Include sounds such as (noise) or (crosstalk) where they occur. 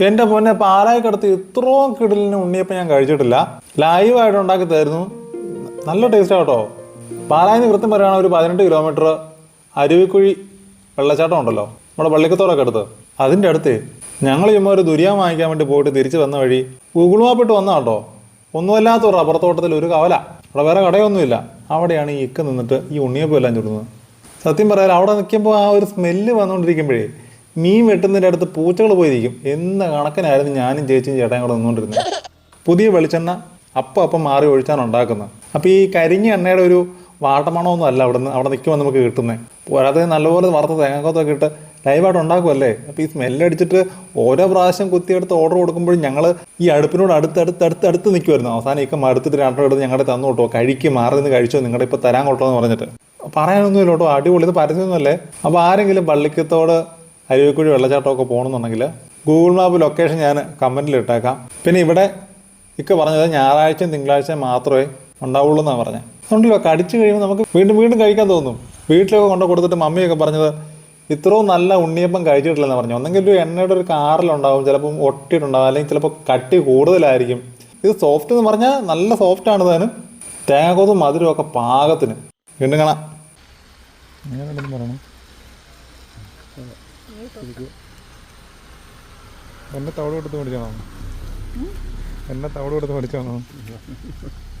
എന്റെ പൊന്നെ പാലായിക്കടുത്ത് ഇത്രയും കിടലിന് ഉണ്ണിയപ്പം ഞാൻ കഴിച്ചിട്ടില്ല. ലൈവായിട്ട് ഉണ്ടാക്കി തരുന്നു. നല്ല ടേസ്റ്റ് കേട്ടോ. പാലായിന്ന് കൃത്യം പറയുകയാണെങ്കിൽ ഒരു പതിനെട്ട് കിലോമീറ്റർ അരുവിക്കുഴി വെള്ളച്ചാട്ടം ഉണ്ടല്ലോ. നമ്മുടെ പള്ളിക്കത്തോടൊക്കെ അടുത്ത്. അതിന്റെ അടുത്ത് ഞങ്ങൾ ചുമ്മാ ഒരു ദുരിയാൻ വാങ്ങിക്കാൻ വേണ്ടി പോയിട്ട് തിരിച്ചു വന്ന വഴി ഗൂഗിൾ മാപ്പിട്ട് വന്ന കേട്ടോ. ഒന്നുമല്ലാത്ത ഒരു അപ്പുറത്തോട്ടത്തിൽ തോട്ടത്തിൽ ഒരു കവല. അവിടെ വേറെ കടയൊന്നുമില്ല. അവിടെയാണ് ഈ ഇക്ക നിന്നിട്ട് ഈ ഉണ്ണിയപ്പം എല്ലാം ചുടുന്നത്. സത്യം പറയാൻ അവിടെ നിൽക്കുമ്പോൾ ആ ഒരു സ്മെല്ല് വന്നുകൊണ്ടിരിക്കുമ്പോഴേ മീൻ വെട്ടുന്നതിന്റെ അടുത്ത് പൂച്ചകൾ പോയിരിക്കും. എന്ന കണക്കിനായിരുന്നു ഞാനും ചേച്ചിയും ചേട്ടൻ കൂടെ നിന്നുകൊണ്ടിരുന്നത്. പുതിയ വെളിച്ചെണ്ണ അപ്പം അപ്പം മാറി ഒഴിച്ചാണ് ഉണ്ടാക്കുന്നത്. അപ്പോൾ ഈ കരിഞ്ഞ എണ്ണയുടെ ഒരു വാട്ടമണമൊന്നും അല്ല അവിടെ നിന്ന് അവിടെ നിൽക്കുമ്പോൾ നമുക്ക് കിട്ടുന്നത്. പോരാതെ നല്ലപോലെ വറുത്ത തേങ്ങാക്കൊത്തൊക്കെ ഇട്ട് ലൈവായിട്ട് ഉണ്ടാക്കുമല്ലേ അപ്പോൾ ഈ സ്മെല്ലടിച്ചിട്ട് ഓരോ പ്രാവശ്യം കുത്തിയെടുത്ത് ഓർഡർ കൊടുക്കുമ്പോഴും ഞങ്ങൾ ഈ അടുപ്പിനോട് അടുത്ത് അടുത്ത് അടുത്ത് അടുത്ത് നിൽക്കുമായിരുന്നു അവസാനം ഇക്കം അടുത്തിട്ട് രണ്ടോ എടുത്ത് ഞങ്ങളുടെ തന്നു കേട്ടോ കഴിക്ക് മാറി നിന്ന് കഴിച്ചോ നിങ്ങളുടെ ഇപ്പോൾ തരാൻ കൊട്ടോ എന്ന് പറഞ്ഞിട്ട് പറയാനൊന്നുമില്ല കേട്ടോ. അടിപൊളി. ഇത് പരസ്യമൊന്നുമല്ലേ? അപ്പോൾ ആരെങ്കിലും പള്ളിക്കത്തോട് അരുവിക്കുഴി വെള്ളച്ചാട്ടമൊക്കെ പോകണമെന്നുണ്ടെങ്കിൽ ഗൂഗിൾ മാപ്പ് ലൊക്കേഷൻ ഞാൻ കമന്റിൽ ഇട്ടേക്കാം. പിന്നെ ഇവിടെ ഇക്ക പറഞ്ഞത് ഞായറാഴ്ചയും തിങ്കളാഴ്ചയും മാത്രമേ ഉണ്ടാവുള്ളൂ എന്നാണ് പറഞ്ഞത് ഉണ്ടല്ലോ കടിച്ചു കഴിയുമ്പോൾ നമുക്ക് വീണ്ടും വീണ്ടും കഴിക്കാൻ തോന്നും. വീട്ടിലൊക്കെ കൊണ്ട് കൊടുത്തിട്ട് മമ്മിയൊക്കെ പറഞ്ഞത് ഇത്രയും നല്ല ഉണ്ണിയപ്പം കഴിച്ചിട്ടില്ലെന്ന് പറഞ്ഞു. ഒന്നെങ്കിൽ ഒരു എണ്ണയുടെ ഒരു കാറിലുണ്ടാവും ചിലപ്പം ഒട്ടിയിട്ടുണ്ടാവും അല്ലെങ്കിൽ ചിലപ്പോൾ കട്ടി കൂടുതലായിരിക്കും. ഇത് സോഫ്റ്റ് എന്ന് പറഞ്ഞാൽ നല്ല സോഫ്റ്റ് ആണ് താനും. തേങ്ങാക്കോത്തും മധുരവും ഒക്കെ പാകത്തിന്. വീണ്ടും കാണാം. പറയണം. എന്നെ തവട് കൊടുത്ത് മേടിച്ചാണോ? എന്നെ തവട് കൊടുത്ത് മേടിച്ചാണോ? (laughs)